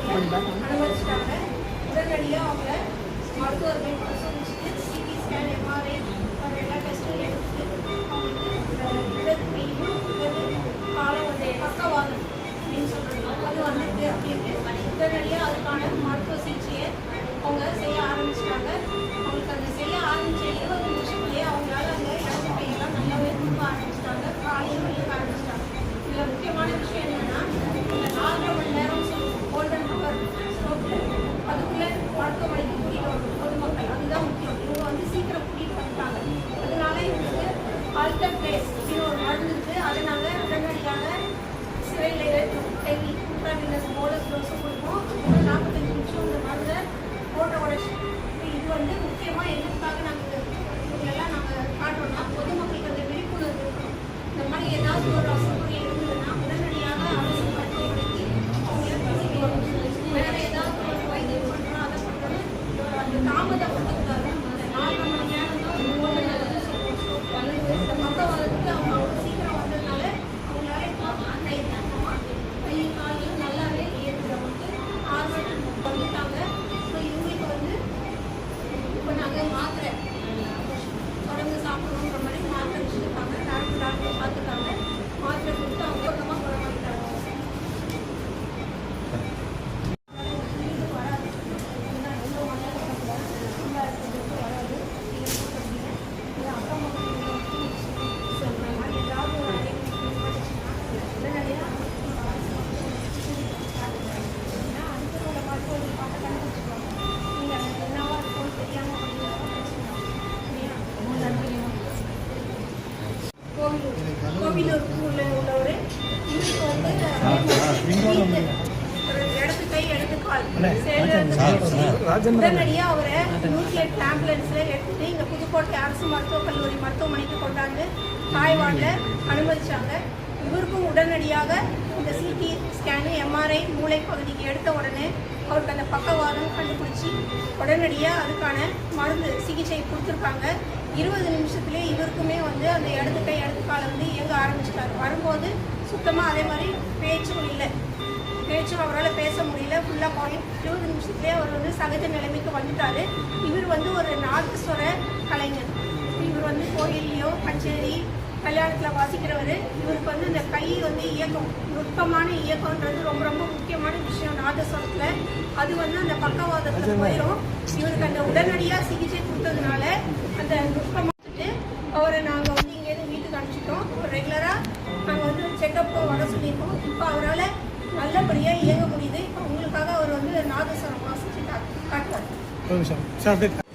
அனுமதிச்சிட்டாங்க உடனடியாக அவங்கள மருத்துவர்கள் பரிசோதிச்சுட்டு சிடி ஸ்கேன் எம்ஆர்ஐ எல்லா டெஸ்ட்டும் எடுத்து அவங்களுக்கு இடது காலம் வந்து பக்கவாதம் அப்படின்னு சொல்றாங்க அது வந்துட்டு அப்படின்னு உடனடியாக அதுக்கான all the மாத்திரை. தொடர்ந்து சாப்பிடணுன்ற மாதிரி மாத்திரை வச்சுருக்காங்க. டாக்டர் டாக்டர் பார்த்துட்டாங்க இடது கால் சேர்ந்து உடனடியா அவரை நூற்றி எட்டு ஆம்புலன்ஸ்ல எடுத்துட்டு இங்க புதுக்கோட்டை அரசு மருத்துவக் கல்லூரி மருத்துவமனைக்கு கொண்டாந்து காய்வாடில் அனுமதிச்சாங்க. இவருக்கும் உடனடியாக இந்த சிடி ஸ்கேனு எம்ஆர்ஐ மூளை பகுதிக்கு எடுத்த உடனே அவருக்கு அந்த பக்கவாதம் கண்டுபிடிச்சி உடனடியாக அதுக்கான மருந்து சிகிச்சை கொடுத்துருக்காங்க. இருபது நிமிஷத்துலேயே இவருக்குமே வந்து அந்த இடது கை இடது காலை வந்து இயங்க ஆரம்பிச்சிட்டாரு. வரும்போது சுத்தமாக அதே மாதிரி பேச்சும் இல்லை. பேச்சும் அவரால் பேச முடியல. ஃபுல்லாக பாயிண்ட் இருபது நிமிஷத்துலேயே அவர் வந்து சகஜ நிலைமைக்கு வந்துட்டாரு. இவர் வந்து ஒரு நாதஸ்வர கலைஞர். இவர் வந்து கோயில்லையோ கச்சேரி கல்யாணத்தில் வாசிக்கிறவர். இவருக்கு வந்து இந்த கை வந்து இயக்கம் நுட்பமான இயக்கம்ன்றது ரொம்ப ரொம்ப முக்கியமான விஷயம் நாதஸ்வரத்தில் அது வந்து அந்த பக்கவாதத்தில் போயிடும் இவருக்கு அந்த உடனடியாக சிகிச்சை கொடுத்ததுனால அந்த நுட்பமாக வந்துட்டு அவரை நாங்கள் வந்து இங்கேருந்து வீட்டுக்கு அனுப்பிச்சிட்டோம். ரெகுலராக நாங்கள் வந்து செக்கப் வர சொல்லியிருக்கோம். இப்போ அவரால் நல்லபடியாக இயங்க முடியுது இப்போ உங்களுக்காக அவர் வந்து நாதஸ்வரம் வாசிச்சு காட்டுவார் ஒரு சார்